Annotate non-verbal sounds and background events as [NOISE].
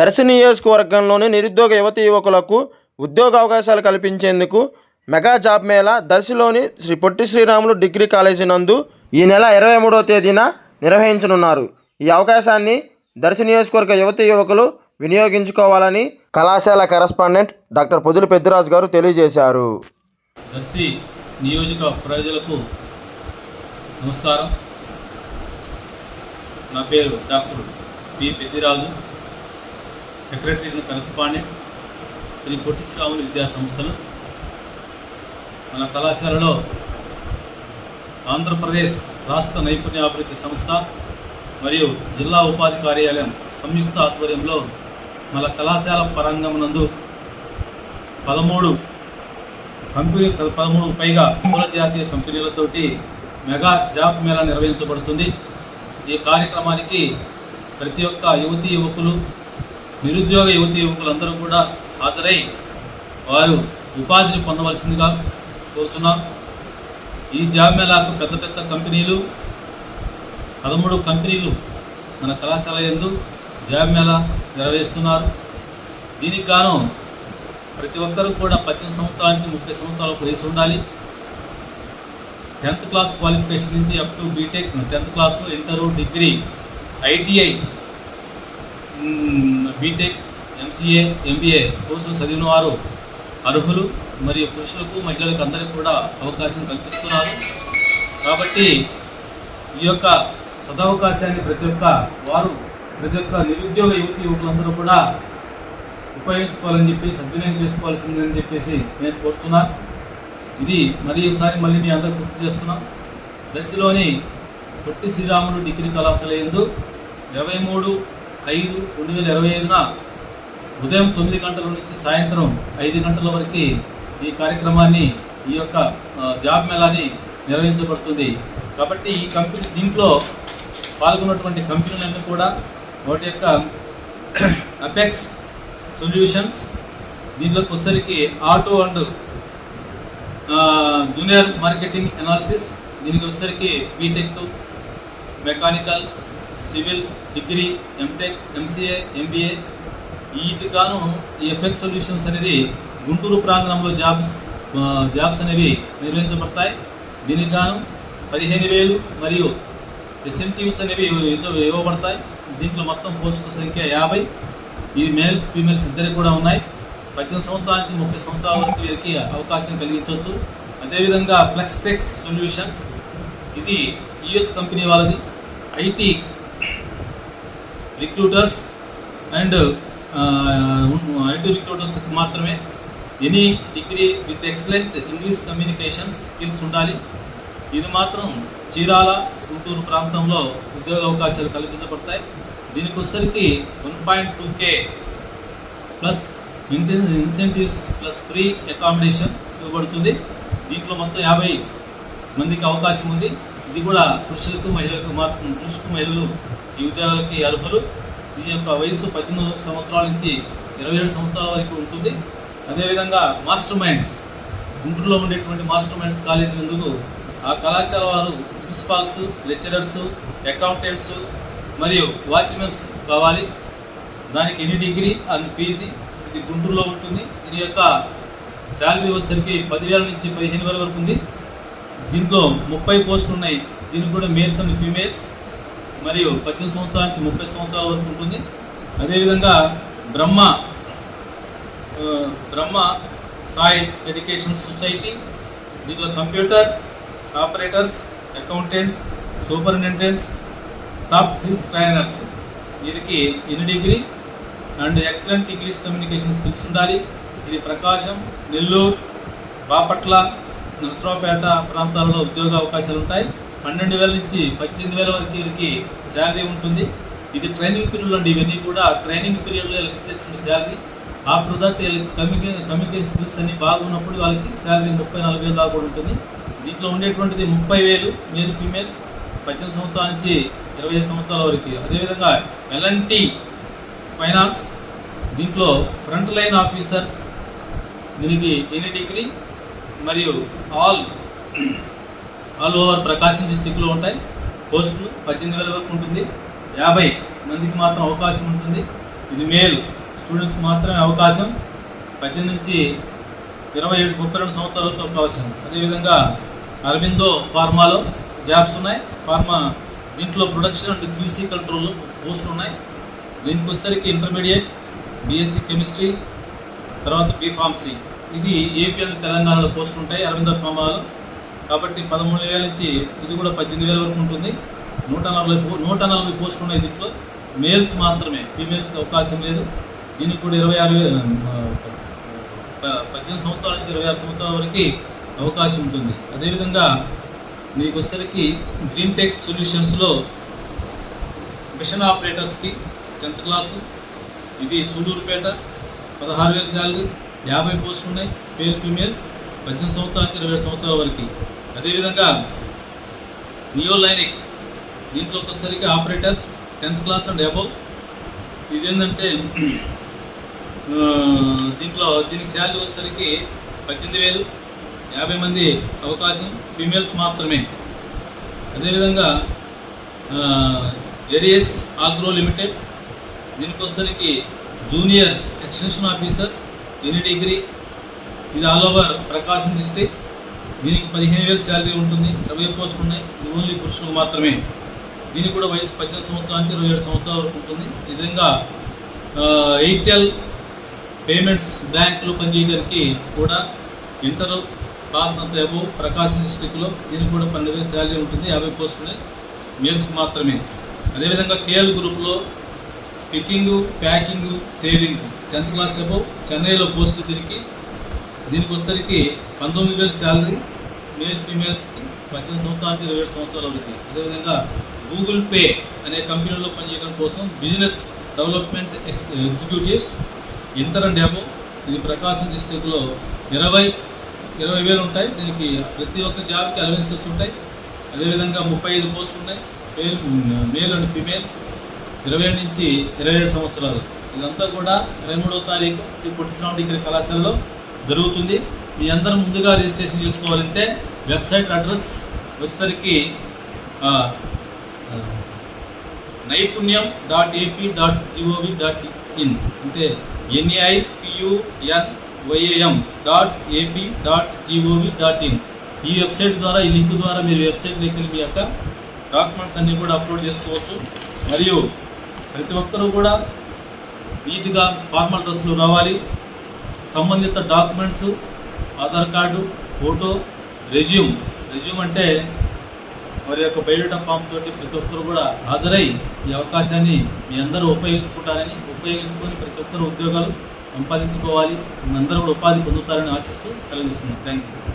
దర్శి నియోజకవర్గంలోని నిరుద్యోగ యువతి యువకులకు ఉద్యోగ అవకాశాలు కల్పించేందుకు మెగా జాబ్ మేళా దర్శిలోని శ్రీ పొట్టి శ్రీరాములు డిగ్రీ కాలేజీ నందు ఈ నెల ఇరవై మూడవ తేదీన నిర్వహించనున్నారు. ఈ అవకాశాన్ని దర్శి నియోజకవర్గ యువతి యువకులు వినియోగించుకోవాలని కళాశాల కరస్పాండెంట్ డాక్టర్ పొదులు పెద్దిరాజు గారు తెలియజేశారు. దర్శి నియోజక ప్రజలకు నమస్కారం. నా పేరు doctor P Peddiraju. Secretary correspondent Shri Potti Sriramulu విద్యా సంస్థలు మన కళాశాలలో ఆంధ్రప్రదేశ్ రాష్ట్ర నైపుణ్యాభివృద్ధి సంస్థ మరియు జిల్లా ఉపాధి కార్యాలయం సంయుక్త ఆధ్వర్యంలో మన కళాశాల పరంగమునందు పదమూడు కంపెనీ పదమూడు పైగా అంతర్జాతీయ కంపెనీలతోటి మెగా జాబ్ మేళా నిర్వహించబడుతుంది. ఈ కార్యక్రమానికి ప్రతి ఒక్క యువతీ యువకులు నిరుద్యోగ యువతి యువకులందరూ కూడా హాజరై వారు ఉపాధిని పొందవలసిందిగా కోరుతున్నాం. ఈ జాబ్ మేళాకు పెద్ద పెద్ద కంపెనీలు పదమూడు కంపెనీలు మన కళాశాల ఎందు జాబ్ మేళా నిర్వహిస్తున్నారు. దీనికి గాను ప్రతి ఒక్కరూ కూడా పద్దెనిమిది సంవత్సరాల నుంచి ముప్పై సంవత్సరాలకు వయసు ఉండాలి. టెన్త్ క్లాస్ క్వాలిఫికేషన్ నుంచి up to B Tech tenth class inter degree ITI B Tech MCA MBA కోర్సులు చదివిన వారు అర్హులు మరియు పురుషులకు మహిళలకు అందరికీ కూడా అవకాశం కల్పిస్తున్నారు. కాబట్టి ఈ యొక్క సదవకాశాన్ని ప్రతి ఒక్క వారు ప్రతి ఒక్క నిరుద్యోగ యువతి యువకులందరూ కూడా ఉపయోగించుకోవాలని చెప్పి సద్వినియోగం చేసుకోవాల్సిందని చెప్పేసి నేను కోరుతున్నాను ఇది మరి ఒకసారి మళ్ళీ మీ అందరూ గుర్తు చేస్తున్నాం. దశలోని పొట్టి శ్రీరాములు డిగ్రీ కళాశాల యందు ఇరవై మూడు ఐదు రెండు వేల ఇరవై ఐదున ఉదయం తొమ్మిది గంటల నుంచి సాయంత్రం ఐదు గంటల వరకు ఈ కార్యక్రమాన్ని ఈ యొక్క జాబ్ మేళాని నిర్వహించబడుతుంది. కాబట్టి ఈ కంపెనీ దీంట్లో పాల్గొన్నటువంటి కంపెనీలన్నీ కూడా వాటి యొక్క [CLEARS THROAT] అపెక్స్ సొల్యూషన్స్ దీంట్లోకి వచ్చేసరికి auto and junior marketing analysis దీనికి వచ్చేసరికి B Tech mechanical civil degree M Tech MCA MBA వీటికాను ఈ ఎఫెక్ట్ సొల్యూషన్స్ అనేది గుంటూరు ప్రాంగణంలో జాబ్స్ జాబ్స్ అనేవి నిర్వహించబడతాయి. దీనికి గాను పదిహేను వేలు మరియు ఇన్సెంటివ్స్ అనేవి ఇవ్వబడతాయి దీంట్లో మొత్తం పోస్టుల సంఖ్య యాభై. ఈ మేల్స్ ఫీమేల్స్ ఇద్దరికి కూడా ఉన్నాయి. పద్దెనిమిది సంవత్సరాల నుంచి ముప్పై సంవత్సరాల వరకు వీరికి అవకాశం కలిగించవచ్చు. అదేవిధంగా ఫ్లెక్స్టెక్స్ సొల్యూషన్స్. ఇది యుఎస్ కంపెనీ వాళ్ళది. IT recruiters and IT recruiters మాత్రమే any degree with excellent English communications skills ఉండాలి. ఇది మాత్రం చీరాల గుంటూరు ప్రాంతంలో ఉద్యోగ అవకాశాలు కల్పించబడతాయి. దీనికి one point two K plus incentives plus free accommodation ఇవ్వబడుతుంది. దీంట్లో మొత్తం యాభై మందికి అవకాశం ఉంది. ఇది కూడా పురుషులకు మహిళలకు మాత్రం పురుషులకు మహిళలు ఈ ఉద్యోగాలకి అర్హులు. దీని యొక్క వయసు పద్దెనిమిది సంవత్సరాల నుంచి ఇరవై ఏడు సంవత్సరాల వరకు ఉంటుంది. అదేవిధంగా మాస్టర్ మైండ్స్ గుంటూరులో ఉండేటువంటి మాస్టర్ మైండ్స్ కాలేజీ నందుకు ఆ కళాశాల వారు ప్రిన్సిపాల్స్ లెక్చరర్స్ అకౌంటెంట్స్ మరియు వాచ్మెన్స్ కావాలి. దానికి ఎన్ని డిగ్రీ అండ్ పీజీ ఇది గుంటూరులో ఉంటుంది. దీని యొక్క శాలరీ వచ్చేసరికి పదివేల నుంచి పదిహేను వేల వరకు ఉంది. దీంట్లో ముప్పై పోస్టులు ఉన్నాయి. దీనికి కూడా మేల్స్ అండ్ ఫీమేల్స్ మరియు పద్దెనిమిది సంవత్సరాల నుంచి ముప్పై సంవత్సరాల వరకు ఉంటుంది. అదేవిధంగా బ్రహ్మ బ్రహ్మ సాయి ఎడ్యుకేషన్ సొసైటీ దీంట్లో computer operators accountants superintendents soft skills trainers. వీరికి any degree and excellent English communication skills ఉండాలి. ఇది ప్రకాశం నెల్లూరు బాపట్ల నర్సరావుపేట ప్రాంతాల్లో ఉద్యోగ అవకాశాలు ఉంటాయి పన్నెండు వేల నుంచి పద్దెనిమిది వేల వరకు వీరికి శాలరీ ఉంటుంది. ఇది ట్రైనింగ్ పీరియడ్ అండి. ఇవన్నీ కూడా ట్రైనింగ్ పీరియడ్లో వీళ్ళకి ఇచ్చేసిన శాలరీ. ఆఫ్టర్ దట్ వీళ్ళకి కమ్యూనికే కమ్యూనికేషన్ స్కిల్స్ అన్ని బాగున్నప్పుడు వాళ్ళకి శాలరీ ముప్పై నాలుగు వేలు దాకా ఉంటుంది. దీంట్లో ఉండేటువంటిది ముప్పై వేలు మేల్ ఫీమేల్స్. పద్దెనిమిది సంవత్సరాల నుంచి ఇరవై ఐదు సంవత్సరాల వరకు. అదేవిధంగా ఎల్ఎన్టీ ఫైనాన్స్. దీంట్లో ఫ్రంట్ లైన్ ఆఫీసర్స్. దీనికి ఎన్ని డిగ్రీ. మరియు ఆల్ ఆల్ ఓవర్ ప్రకాశం డిస్టిక్లో ఉంటాయి. పోస్టులు పద్దెనిమిది వేల వరకు ఉంటుంది. యాభై మందికి మాత్రం అవకాశం ఉంటుంది. ఇది మేల్ స్టూడెంట్స్ మాత్రమే అవకాశం. పద్దెనిమిది నుంచి ఇరవై ఏడు ముప్పై రెండు సంవత్సరాలతో అవకాశం. అదేవిధంగా అరవిందో ఫార్మాలో జాబ్స్ ఉన్నాయి. ఫార్మా దీంట్లో ప్రొడక్షన్ అండ్ క్యూసీ కంట్రోల్ పోస్టులు ఉన్నాయి. దీనికి వచ్చేసరికి ఇంటర్మీడియట్ బీఎస్సీ కెమిస్ట్రీ తర్వాత బీఫార్మసీ ఇది ఏపీ అండ్ తెలంగాణలో పోస్టులు ఉంటాయి అరవింద ఫార్మాలో కాబట్టి పదమూడు వేల నుంచి ఇది కూడా పద్దెనిమిది వేల వరకు ఉంటుంది. నూట నలభై పో- నూట నలభై పోస్టులు ఉన్నాయి దీంట్లో. మేల్స్ మాత్రమే ఫీమేల్స్కి అవకాశం లేదు. దీనికి కూడా ఇరవై ఆరు పద్దెనిమిది సంవత్సరాల నుంచి ఇరవై ఆరు సంవత్సరాల వరకు అవకాశం ఉంటుంది. అదేవిధంగా మీకు వచ్చేసరికి గ్రీన్ టెక్ సొల్యూషన్స్లో మిషన్ ఆపరేటర్స్కి టెన్త్ క్లాసు. ఇది సూళ్ళూరుపేట పదహారు వేల శాలరీ. యాభై పోస్టులు ఉన్నాయి మేల్ ఫీమేల్స్ పద్దెనిమిది సంవత్సరాల నుంచి ఇరవై సంవత్సరాల వరకు. అదేవిధంగా నియోలైనిక్ దీంట్లో వచ్చేసరికి operators tenth class and above. ఇది ఏంటంటే దీంట్లో దీనికి శాలరీ వచ్చేసరికి పద్దెనిమిది వేలు యాభై మంది అవకాశం ఫీమేల్స్ మాత్రమే. అదేవిధంగా ఏరియస్ ఆగ్రో లిమిటెడ్ దీనికి వచ్చేసరికి junior extension officers any degree. ఇది ఆల్ ఓవర్ ప్రకాశం డిస్టిక్ దీనికి పదిహేను వేలు శాలరీ ఉంటుంది. ఇరవై పోస్టులు ఉన్నాయి. ఇది ఓన్లీ పురుషులకు మాత్రమే. దీనికి కూడా వయసు పద్దెనిమిది సంవత్సరాల నుంచి ఇరవై ఏడు సంవత్సరాల వరకు ఉంటుంది. ఈ విధంగా ఎయిర్టెల్ పేమెంట్స్ బ్యాంకులు పనిచేయడానికి కూడా inter pass and above Prakasam డిస్టిక్లో దీనికి కూడా పన్నెండు వేలు శాలరీ ఉంటుంది. యాభై పోస్టులు ఉన్నాయి. మేల్స్కి మాత్రమే. అదేవిధంగా కేఎల్ గ్రూప్లో picking packing saving. Tenth class above చెన్నైలో పోస్టులు దీనికి దీనికి వచ్చేసరికి పంతొమ్మిది వేల శాలరీ మేల్ ఫీమేల్స్కి పద్దెనిమిది సంవత్సరాల నుంచి ఇరవై ఏడు సంవత్సరాలు వరకు అదేవిధంగా గూగుల్ పే అనే కంపెనీలో పనిచేయడం కోసం business development ex executives inter and above ఇది ప్రకాశం డిస్టిక్లో ఇరవై ఇరవై వేలు ఉంటాయి. దీనికి ప్రతి ఒక్క జాబ్కి అలవెన్సెస్ ఉంటాయి. అదేవిధంగా ముప్పై ఐదు పోస్టులు ఉన్నాయి. Male male and females. ఇరవై ఏడు నుంచి ఇరవై ఏడు సంవత్సరాలు. ఇదంతా కూడా ఇరవై మూడవ తారీఖు శ్రీ పొట్టిశ్రామ డిగ్రీ కళాశాలలో జరుగుతుంది. మీ అందరూ ముందుగా రిజిస్ట్రేషన్ చేసుకోవాలంటే వెబ్సైట్ అడ్రస్ వచ్చేసరికి నైపుణ్యం dot AP dot GOV dot in. అంటే NAI YAM dot AP dot GOV dot in. ఈ వెబ్సైట్ ద్వారా ఈ లింక్ ద్వారా మీరు వెబ్సైట్ లింక్ మీ యొక్క డాక్యుమెంట్స్ అన్నీ కూడా అప్లోడ్ చేసుకోవచ్చు. మరియు ప్రతి ఒక్కరూ కూడా నీట్గా ఫార్మల్ డ్రెస్సులు రావాలి సంబంధిత documents Aadhaar card photo resume. Resume అంటే వారి యొక్క బయోడేటా ఫామ్ తోటి ప్రతి ఒక్కరు కూడా హాజరై ఈ అవకాశాన్ని మీ అందరూ ఉపయోగించుకుంటారని ఉపయోగించుకొని ప్రతి ఒక్కరు ఉద్యోగాలు సంపాదించుకోవాలి. మీ అందరూ కూడా ఉపాధి పొందుతారని ఆశిస్తూ సెలవిస్తున్నాను. Thank you